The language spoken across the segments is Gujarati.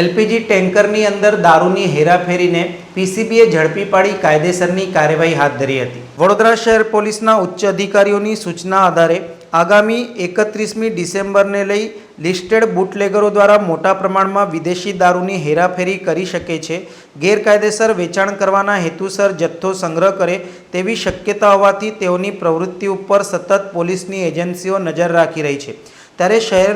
એલપીજી ટેન્કરની અંદર દારૂની હેરાફેરીને પીસીબીએ ઝડપી પાડી કાયદેસરની કાર્યવાહી હાથ ધરી હતી. વડોદરા શહેર પોલીસના ઉચ્ચ અધિકારીઓની સૂચના આધારે આગામી એકત્રીસમી ડિસેમ્બરને લઈ લિસ્ટેડ બુટલેગરો દ્વારા મોટા પ્રમાણમાં વિદેશી દારૂની હેરાફેરી કરી શકે છે, ગેરકાયદેસર વેચાણ કરવાના હેતુસર જથ્થો સંગ્રહ કરે તેવી શક્યતા હોવાથી તેઓની પ્રવૃત્તિ ઉપર સતત પોલીસની એજન્સીઓ નજર રાખી રહી છે. ત્યારે શહેર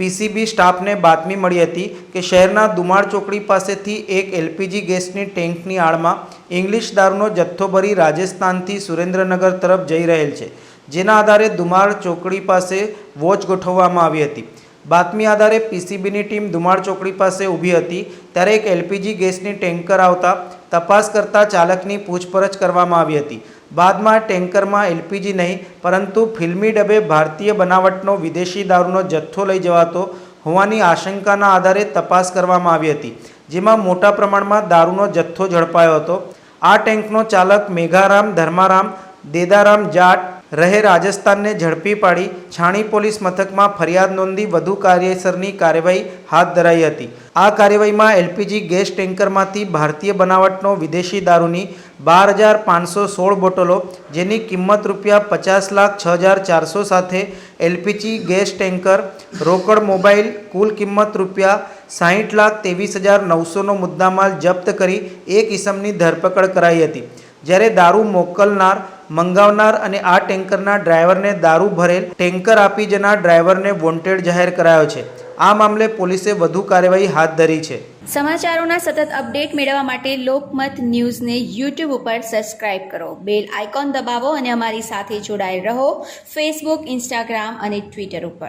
પીસીબી સ્ટાફને બાતમી મળી હતી કે શહેરના દુમાળ ચોકડી પાસેથી એક એલપીજી ગેસની ટેન્કની આડમાં ઇંગ્લિશ દારૂનો જથ્થો ભરી રાજસ્થાનથી સુરેન્દ્રનગર તરફ જઈ રહેલ છે, જેના આધારે દુમાળ ચોકડી પાસે વોચ ગોઠવવામાં આવી હતી. બાતમી આધારે પીસીબીની ટીમ દુમાળ ચોકડી પાસે ઊભી હતી, ત્યારે એક એલપીજી ગેસની ટેન્કર આવતા તપાસ કરતા ચાલકની પૂછપરછ કરવામાં આવી હતી. બાદમાં ટેન્કરમાં એલપીજી નહીં, પરંતુ ફિલ્મી ડબે ભારતીય બનાવટનો વિદેશી દારૂનો જથ્થો લઈ જવાતો હોવાની આશંકાના આધારે તપાસ કરવામાં આવી હતી, જેમાં મોટા પ્રમાણમાં દારૂનો જથ્થો ઝડપાયો હતો. આ ટેન્કનો ચાલક મેઘારામ ધર્મારામ, દેદારામ જાટ રહે રાજસ્થાનને ઝડપી પાડી છાણી પોલીસ મથકમાં ફરિયાદ નોંધી વધુ કાર્યસરની કાર્યવાહી હાથ ધરાઈ હતી. આ કાર્યવાહીમાં એલપીજી ગેસ ટેન્કરમાંથી ભારતીય બનાવટનો વિદેશી દારૂની બાર હજાર પાંચસો સોળ બોટલો, જેની કિંમત રૂપિયા પચાસ લાખ છ હજાર ચારસો સાથે એલપીજી ગેસ ટેન્કર, રોકડ મોબાઈલ, કુલ કિંમત રૂપિયા સાહીઠ લાખ ત્રેવીસ હજાર નવસોનો મુદ્દામાલ જપ્ત કરી એક ઇસમની ધરપકડ કરાઈ હતી. જ્યારે દારૂ મોકલનાર મંગાવનાર અને આ ટેન્કરના ડ્રાઈવરને દારૂ ભરેલ ટેન્કર આપી જનાર ડ્રાઈવરને વોન્ટેડ જાહેર કરાયો છે. આ મામલે પોલીસે વધુ કાર્યવાહી હાથ ધરી છે. સમાચારોના સતત અપડેટ મેળવવા માટે લોકમત ન્યૂઝને યુટ્યુબ ઉપર સબસ્ક્રાઇબ કરો. બેલ આઇકોન દબાવો અને અમારી સાથે જોડાયેલ રહો. ફેસબુક ઇન્સ્ટાગ્રામ અને ટ્વિટર ઉપર.